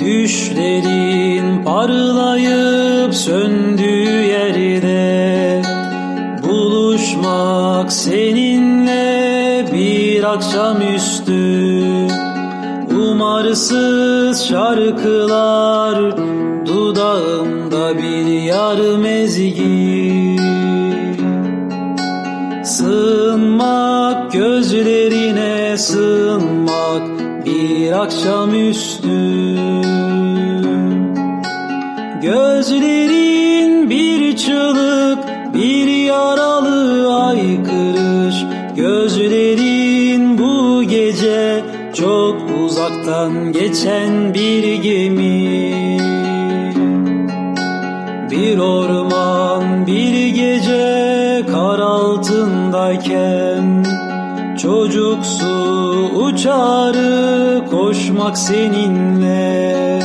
Düşlerin parlayıp söndüğü yerde Buluşmak seninle bir akşamüstü. Umarsız şarkılar Dudağımda bir yarım ezgi Sığınmak gözlerine sığınmak bir akşamüstü. Gözlerin bir çığlık bir yaralı aykırış. Gözlerin bu gece çok uzaktan geçen bir gemi. Bir orman bir gece kar altındayken Çocuksu uçarı koşmak seninle.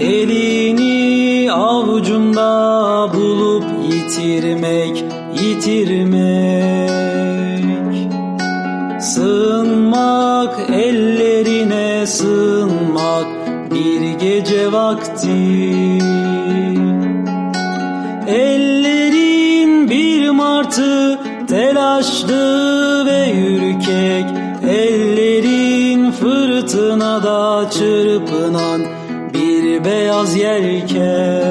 Elini avucumda bulup yitirmek, yitirmek. Sığınmak ellerine sığınmak bir gece vakti. Ellerin bir martı telaşlı ürkek Ellerin fırtınada çırpınan bir beyaz yelken